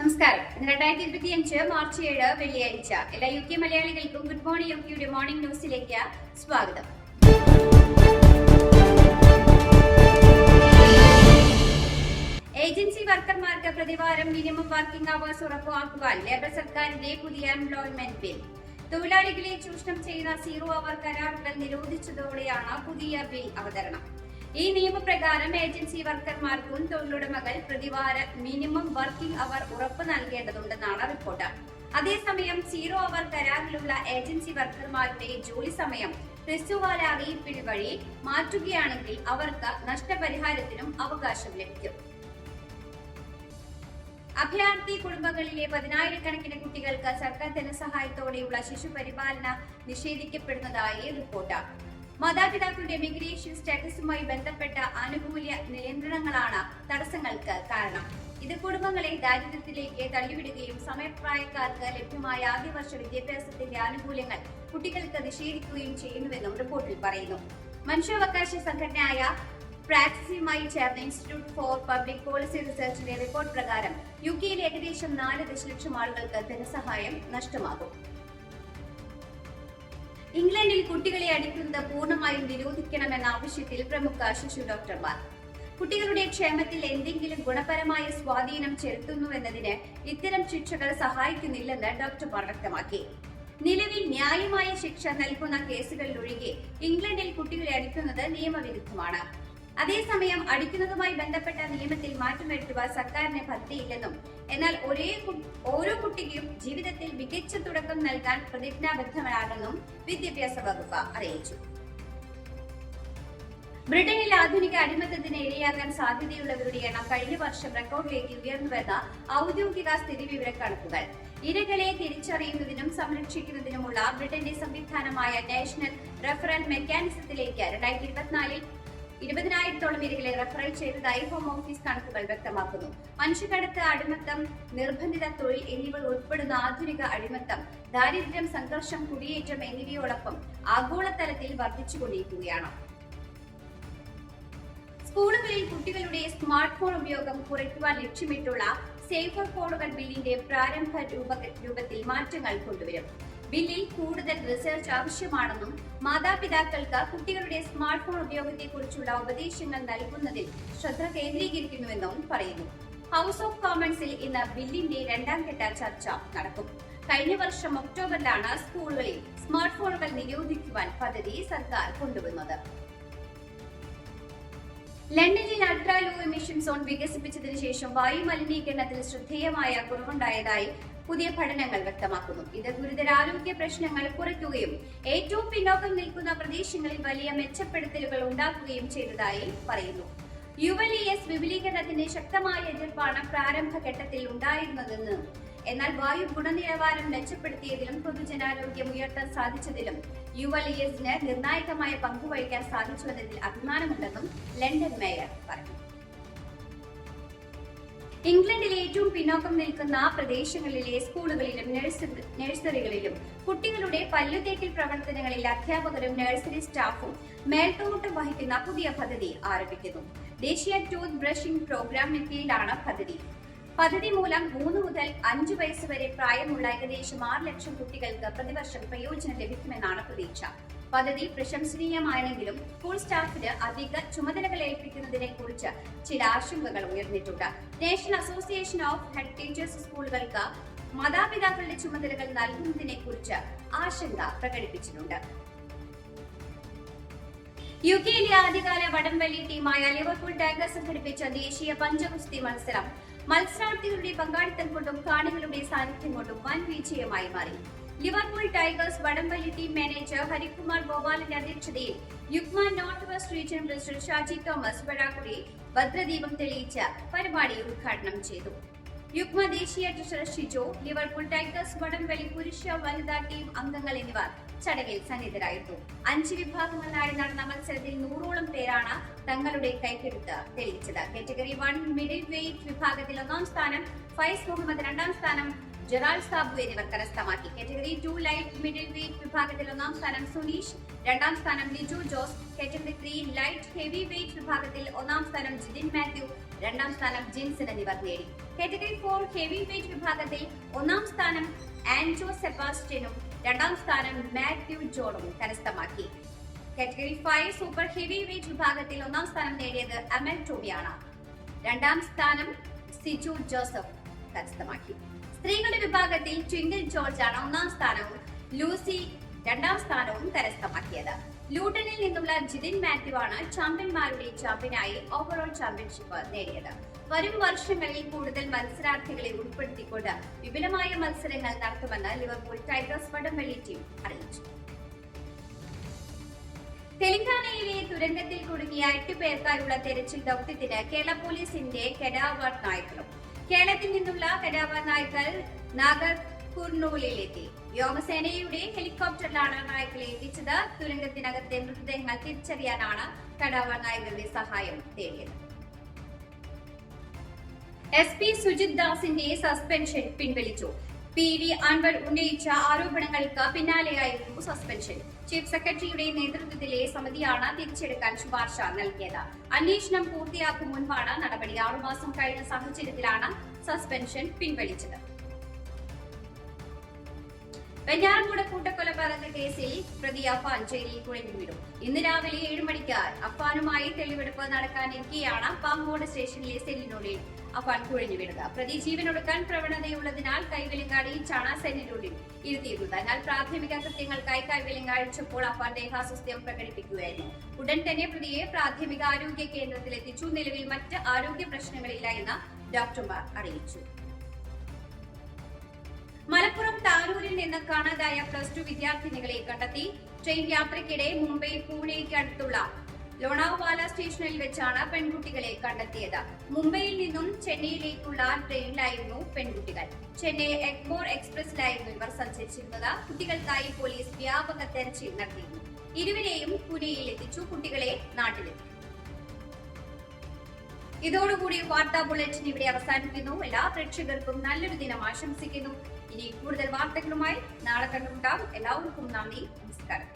നമസ്കാരം. രണ്ടായിരത്തി ഇരുപത്തി അഞ്ച് മാർച്ച് ഏഴ് വെള്ളിയാഴ്ച. എല്ലാ യു കെ മലയാളികൾക്കും ഗുഡ് മോർണിംഗ് യു കെയുടെ മോർണിംഗ് ന്യൂസിലേക്ക് സ്വാഗതം. ഏജൻസി വർക്കർമാർക്ക് പ്രതിവാരം മിനിമം വർക്കിംഗ് അവേഴ്സ് ഉറപ്പാക്കുവാൻ ലേബർ സർക്കാരിന്റെ പുതിയ എംപ്ലോയ്മെന്റ് ബിൽ. തൊഴിലാളികളെ ചൂഷണം ചെയ്യുന്ന സീറോ അവർ കരാറുകൾ നിരോധിച്ചതോടെയാണ് പുതിയ ബിൽ അവതരണം. ഈ നിയമപ്രകാരം ഏജൻസി വർക്കർമാർക്കും തൊഴിലുടമകൾ പ്രതിവാര മിനിമം വർക്കിംഗ് അവർ ഉറപ്പ് നൽകേണ്ടതുണ്ടെന്നാണ് റിപ്പോർട്ട് അതേസമയം സീറോ അവർ കരാറിലുള്ള ഏജൻസി വർക്കർമാരുടെ ജോലി സമയം ഹ്രസ്വകാല അറിയിപ്പിൽ വഴി മാറ്റുകയാണെങ്കിൽ അവർക്ക് നഷ്ടപരിഹാരത്തിനും അവകാശം ലഭിക്കും. അഭയാർത്ഥി കുടുംബങ്ങളിലെ പതിനായിരക്കണക്കിന് കുട്ടികൾക്ക് സർക്കാർ ധനസഹായത്തോടെയുള്ള ശിശു പരിപാലന നിഷേധിക്കപ്പെടുന്നതായി റിപ്പോർട്ട് മാതാപിതാക്കളുടെ മിഗ്രേഷൻ സ്റ്റാറ്റസുമായി ബന്ധപ്പെട്ട ആനുകൂല്യ നിയന്ത്രണങ്ങളാണ് തടസ്സങ്ങൾക്ക് കാരണം. ഇത് കുടുംബങ്ങളെ ദാരിദ്ര്യത്തിലേക്ക് തള്ളിവിടുകയും സമയപ്രായക്കാർക്ക് ലഭ്യമായ ആദ്യ വർഷ വിദ്യാഭ്യാസത്തിന്റെ ആനുകൂല്യങ്ങൾ കുട്ടികൾക്ക് നിഷേധിക്കുകയും ചെയ്യുന്നുവെന്നും റിപ്പോർട്ടിൽ പറയുന്നു. മനുഷ്യാവകാശ സംഘടനയായ പ്രാക്സിയുമായി ചേർന്ന ഇൻസ്റ്റിറ്റ്യൂട്ട് ഫോർ പബ്ലിക് പോളിസി റിസർച്ചിന്റെ റിപ്പോർട്ട് പ്രകാരം യു കെയിൽ ഏകദേശം നാല് ദശലക്ഷം ആളുകൾക്ക് ധനസഹായം നഷ്ടമാകും. ഇംഗ്ലണ്ടിൽ കുട്ടികളെ അടിക്കുന്നത് പൂർണമായും നിരോധിക്കണമെന്ന ആവശ്യത്തിൽ പ്രമുഖ ശിശു ഡോക്ടർമാർ. കുട്ടികളുടെ ക്ഷേമത്തിൽ എന്തെങ്കിലും ഗുണപരമായ സ്വാധീനം ചെലുത്തുന്നുവെന്നതിന് ഇത്തരം ശിക്ഷകൾ സഹായിക്കുന്നില്ലെന്ന് ഡോക്ടർമാർ വ്യക്തമാക്കി. നിലവിൽ ന്യായമായ ശിക്ഷ നൽകുന്ന കേസുകളിലൊഴികെ ഇംഗ്ലണ്ടിൽ കുട്ടികളെ അടിക്കുന്നത് നിയമവിരുദ്ധമാണ്. അതേസമയം അടിക്കുന്നതുമായി ബന്ധപ്പെട്ട നിയമത്തിൽ മാറ്റം വരുത്തുവാൻ സർക്കാരിന് പദ്ധതിയില്ലെന്നും എന്നാൽ ഒരേ ഓരോ കുട്ടിക്കും ജീവിതത്തിൽ മികച്ച തുടക്കം നൽകാൻ പ്രതിജ്ഞാബദ്ധമാണെന്നും വിദ്യാഭ്യാസ വകുപ്പ് അറിയിച്ചു. ബ്രിട്ടനിൽ ആധുനിക അടിമത്തത്തിന് ഇരയാകാൻ സാധ്യതയുള്ളവരുടെ എണ്ണം കഴിഞ്ഞ വർഷം റെക്കോർഡിലേക്ക് ഉയർന്നുവെന്ന ഔദ്യോഗിക സ്ഥിതിവിവര കണക്കുകൾ. ഇരകളെ തിരിച്ചറിയുന്നതിനും സംരക്ഷിക്കുന്നതിനുമുള്ള ബ്രിട്ടന്റെ സംവിധാനമായ നാഷണൽ റെഫറൽ മെക്കാനിസത്തിലേക്ക് രണ്ടായിരത്തി ഇരുപത്തിനാലിൽ ഇരുപതിനായിരത്തോളം ഇരകളെ റെഫറൽ ചെയ്തതായി ഹോം ഓഫീസ് കണക്കുകൾ വ്യക്തമാക്കുന്നു. മനുഷ്യക്കടത്ത് അടിമത്തം നിർബന്ധിത തൊഴിൽ എന്നിവ ഉൾപ്പെടുന്ന ആധുനിക അടിമത്തം ദാരിദ്ര്യം സംഘർഷം കുടിയേറ്റം എന്നിവയോടൊപ്പം ആഗോളതലത്തിൽ വർദ്ധിച്ചുകൊണ്ടിരിക്കുകയാണ്. സ്കൂളുകളിൽ കുട്ടികളുടെ സ്മാർട്ട് ഫോൺ ഉപയോഗം കുറയ്ക്കുവാൻ ലക്ഷ്യമിട്ടുള്ള സേഫർ ഫോണുകൾ ബില്ലിന്റെ പ്രാരംഭ രൂപ- രൂപത്തിൽ മാറ്റങ്ങൾ കൊണ്ടുവരും. ബില്ലിൽ കൂടുതൽ റിസർച്ച് ആവശ്യമാണെന്നും മാതാപിതാക്കൾക്ക് കുട്ടികളുടെ സ്മാർട്ട് ഫോൺ ഉപയോഗത്തെക്കുറിച്ചുള്ള ഉപദേശങ്ങൾ നൽകുന്നതിൽ ശ്രദ്ധ കേന്ദ്രീകരിക്കുന്നുവെന്നും പറയുന്നു. ഹൗസ് ഓഫ് കോമൺസിൽ ഇന്ന് ബില്ലിന്റെ രണ്ടാം ഘട്ട ചർച്ച നടക്കും. കഴിഞ്ഞ വർഷം ഒക്ടോബറിലാണ് സ്കൂളുകളിൽ സ്മാർട്ട് ഫോണുകൾ നിരോധിക്കുവാൻ പദ്ധതി സർക്കാർ കൊണ്ടുവന്നത്. ലണ്ടനിൽ അൾട്രാ ലോ എമിഷൻ സോൺ വികസിപ്പിച്ചതിനു ശേഷം വായു മലിനീകരണത്തിൽ ശ്രദ്ധേയമായ കുറവുണ്ടായതായി പുതിയ പഠനങ്ങൾ വ്യക്തമാക്കുന്നു. ഇത് ഗുരുതരാരോഗ്യ പ്രശ്നങ്ങൾ കുറയ്ക്കുകയും ഏറ്റവും പിന്നോക്കം നിൽക്കുന്ന പ്രദേശങ്ങളിൽ വലിയ മെച്ചപ്പെടുത്തലുകൾ ഉണ്ടാക്കുകയും ചെയ്തതായി പറയുന്നു. യു എൽ ഇ എസ് വിപുലീകരണത്തിന്റെ ശക്തമായ എതിർപ്പാണ് പ്രാരംഭഘട്ടത്തിൽ ഉണ്ടായിരുന്നതെന്ന്. എന്നാൽ വായു ഗുണനിലവാരം മെച്ചപ്പെടുത്തിയതിലും പൊതുജനാരോഗ്യം ഉയർത്താൻ സാധിച്ചതിലും യു എൽ ഇ എസിന് നിർണായകമായ പങ്കുവഹിക്കാൻ സാധിച്ചുവെന്നതിൽ അഭിമാനമുണ്ടെന്നും ലണ്ടൻ മേയർ പറഞ്ഞു. ഇംഗ്ലണ്ടിലെ ഏറ്റവും പിന്നോക്കം നിൽക്കുന്ന പ്രദേശങ്ങളിലെ സ്കൂളുകളിലും നഴ്സറികളിലും കുട്ടികളുടെ പല്ലുതേക്കൽ പ്രവർത്തനങ്ങളിൽ അധ്യാപകരും നഴ്സറി സ്റ്റാഫും മേൽത്തോട്ടം വഹിക്കുന്ന പുതിയ പദ്ധതി ആരംഭിക്കുന്നു. ദേശീയ ടൂത്ത് ബ്രഷിംഗ് പ്രോഗ്രാമിന് കീഴിലാണ് പദ്ധതി. പദ്ധതി മൂലം മൂന്ന് മുതൽ അഞ്ചു വയസ്സ് വരെ പ്രായമുള്ള ഏകദേശം ആറ് ലക്ഷം കുട്ടികൾക്ക് പ്രതിവർഷം പ്രയോജനം ലഭിക്കുമെന്നാണ് പ്രതീക്ഷ. പദ്ധതി പ്രശംസനീയമാണെങ്കിലും സ്കൂൾ സ്റ്റാഫിന് അധിക ചുമതലകൾ ഏൽപ്പിക്കുന്നതിനെ കുറിച്ച് ചില ആശങ്കകൾ ഉയർന്നിട്ടുണ്ട്. National association of head teachers സ്കൂളുകൾക്ക് മാതാപിതാക്കളുടെ ചുമതലകൾ നൽകുന്നതിനെ കുറിച്ച് ആശങ്ക പ്രകടിപ്പിച്ചിട്ടുണ്ട്. യു കെയിലെ ആദ്യകാല വടംവലി ടീമായ ലിവർപൂൾ ടൈഗർ സംഘടിപ്പിച്ച ദേശീയ പഞ്ചഗുസ്തി മത്സരം മത്സരാർത്ഥികളുടെ പങ്കാളിത്തം കൊണ്ടും കാണികളുടെ സാന്നിധ്യം കൊണ്ടും വൻ വിജയമായി മാറി. ലിവർപൂൾ ടൈഗേഴ്സ് വടംവലി ടീം മാനേജർ ഹരികുമാർ ഗോപാലിന്റെ അധ്യക്ഷതയിൽ Yugma north west region president Shaji Thomas Vadakkudy ഭദ്രദീപം തെളിയിച്ച പരിപാടി ഉദ്ഘാടനം ചെയ്തു. യുഗ്മ ദേശീയ ട്രഷറർ ഷിജോ ലിവർപൂൾ ടൈഗേഴ്സ് വടംവലി പുരുഷ വനിതാ ടീം അംഗങ്ങൾ എന്നിവർ ചടങ്ങിൽ സന്നിധരായിരുന്നു അഞ്ച് വിഭാഗങ്ങളിലായി നടന്ന മത്സരത്തിൽ നൂറോളം പേരാണ് തങ്ങളുടെ കൈക്കെടുത്ത് തെളിയിച്ചത്. കാറ്റഗറി വൺ മിഡിൽ വെയിറ്റ് വിഭാഗത്തിൽ ഒന്നാം സ്ഥാനം ഫൈസ് മുഹമ്മദ് രണ്ടാം സ്ഥാനം ജെറാൾ സാബു എന്നിവർ കരസ്ഥമാക്കി. Category two light middle wait വിഭാഗത്തിൽ ഒന്നാം സ്ഥാനം സുനീഷ് രണ്ടാം സ്ഥാനം Liju Jose category three light heavyweight വിഭാഗത്തിൽ ഒന്നാം സ്ഥാനം ജിതിൻ മാത്യു രണ്ടാം സ്ഥാനം ജിൻസൺ എന്നിവർ നേടി. കാറ്റഗറി ഫോർ ഹെവി വെയിറ്റ് വിഭാഗത്തിൽ ഒന്നാം സ്ഥാനം ആൻജോ സെബാസ്റ്റ്യനും രണ്ടാം സ്ഥാനം മാത്യു ജോണും കരസ്ഥമാക്കി. Category five super heavyweight വിഭാഗത്തിൽ ഒന്നാം സ്ഥാനം നേടിയത് അമൽ ടോമിയാണ്. രണ്ടാം സ്ഥാനം സിജു ജോസഫ് കരസ്ഥമാക്കി. സ്ത്രീകളുടെ വിഭാഗത്തിൽ ട്വിങ്കിൾ ജോർജ് ആണ് ഒന്നാം സ്ഥാനവും ലൂസി രണ്ടാം സ്ഥാനവും കരസ്ഥമാക്കിയത്. ലൂട്ടണിൽ നിന്നുള്ള ജിതിൻ മാത്യു ആണ് ചാമ്പ്യന്മാരുടെ ചാമ്പ്യനായി ഓവറോൾ ചാമ്പ്യൻഷിപ്പ് നേടിയത്. വരും വർഷങ്ങളിൽ കൂടുതൽ മത്സരാർത്ഥികളെ ഉൾപ്പെടുത്തിക്കൊണ്ട് വിപുലമായ മത്സരങ്ങൾ നടത്തുമെന്ന് ലിവർപൂൾ ടൈഗേഴ്സ് വടംവലി ടീം അറിയിച്ചു. തെലങ്കാനയിലെ തുരങ്കത്തിൽ കുടുങ്ങിയ എട്ട് പേർക്കായുള്ള തെരച്ചിൽ ദൌത്യത്തിന് കേരള പോലീസിന്റെ കെഡാവർ നായ്ക്കളും കേരളത്തിൽ നിന്നുള്ള കരാവ നായ്ക്കൾ നാഗർ കുർണൂലിലെത്തി വ്യോമസേനയുടെ ഹെലികോപ്റ്ററിലാണ് നായ്ക്കളെ എത്തിച്ചത്. തുരങ്കത്തിനകത്തെ മൃതദേഹങ്ങൾ തിരിച്ചറിയാനാണ് കടാവ നായകളുടെ സഹായം തേടിയത്. എസ് പി സുജിത് ദാസിന്റെ സസ്പെൻഷൻ പിൻവലിച്ചു. പി വി അൻവർ ഉന്നയിച്ച ആരോപണങ്ങൾക്ക് പിന്നാലെയായിരുന്നു സസ്പെൻഷൻ ചീഫ് സെക്രട്ടറിയുടെ നേതൃത്വത്തിലെ സമിതിയാണ് തിരിച്ചെടുക്കാൻ ശുപാർശ നൽകിയത്. അന്വേഷണം പൂർത്തിയാക്കും മുൻപാണ് നടപടി ആറുമാസം കഴിഞ്ഞ സാഹചര്യത്തിലാണ് സസ്പെൻഷൻ പിൻവലിച്ചത്. വെഞ്ഞാറമൂട് കൂട്ടക്കൊലപാതക കേസിൽ പ്രതി അഫാൻ ജയിലിൽ കുഴഞ്ഞു വീണു. ഇന്ന് രാവിലെ ഏഴ് മണിക്ക് അഫാനുമായി തെളിവെടുപ്പ് നടക്കാനിരിക്കെയാണ് പാങ്ങോട് സ്റ്റേഷനിലെ സെല്ലിനുള്ളിൽ അഫാൻ കുഴഞ്ഞു വീണത്. പ്രതി ജീവനൊടുക്കാൻ പ്രവണതയുള്ളതിനാൽ കൈവലിങ്ങാടിയിച്ചാണ് സെല്ലിനുള്ളിൽ ഇരുത്തിയിരുന്നത് എന്നാൽ പ്രാഥമിക കൃത്യങ്ങൾക്കായി കൈവലിങ്ങ അഴിച്ചപ്പോൾ അഫാൻ ദേഹാസ്വസ്ഥ്യം പ്രകടിപ്പിക്കുകയായിരുന്നു. ഉടൻ തന്നെ പ്രതിയെ പ്രാഥമിക ആരോഗ്യ കേന്ദ്രത്തിൽ എത്തിച്ചു നിലവിൽ മറ്റ് ആരോഗ്യ പ്രശ്നങ്ങളില്ല എന്ന് ഡോക്ടർമാർ അറിയിച്ചു. മലപ്പുറം താനൂരിൽ നിന്ന് കാണാതായ പ്ലസ് ടു വിദ്യാർത്ഥിനികളെ കണ്ടെത്തി. ട്രെയിൻ യാത്രയ്ക്കിടെ മുംബൈ പൂനെയ്ക്ക് അടുത്തുള്ള ലോണാവാല സ്റ്റേഷനിൽ വെച്ചാണ് പെൺകുട്ടികളെ കണ്ടെത്തിയത്. മുംബൈയിൽ നിന്നും ചെന്നൈയിലേക്കുള്ള ട്രെയിനിലായിരുന്നു പെൺകുട്ടികൾ. ചെന്നൈ എഗ്മോർ എക്സ്പ്രസിലായിരുന്നു ഇവർ സഞ്ചരിച്ചിരുന്നത്. കുട്ടികൾക്കായി പോലീസ് വ്യാപക തെരച്ചിൽ നടത്തിയിരുന്നു. ഇരുവരെയും പുനെയിൽ എത്തിച്ചു. കുട്ടികളെ നാട്ടിലെത്തി. ഇതോടുകൂടി വാർത്താ ബുള്ളറ്റിൻ ഇവിടെ അവസാനിക്കുന്നു എല്ലാ പ്രേക്ഷകർക്കും നല്ലൊരു ദിനം ആശംസിക്കുന്നു. ഇനി കൂടുതൽ വാർത്തകളുമായി നാളെ കണ്ടുമുട്ടാം. എല്ലാവർക്കും നന്ദി. നമസ്കാരം.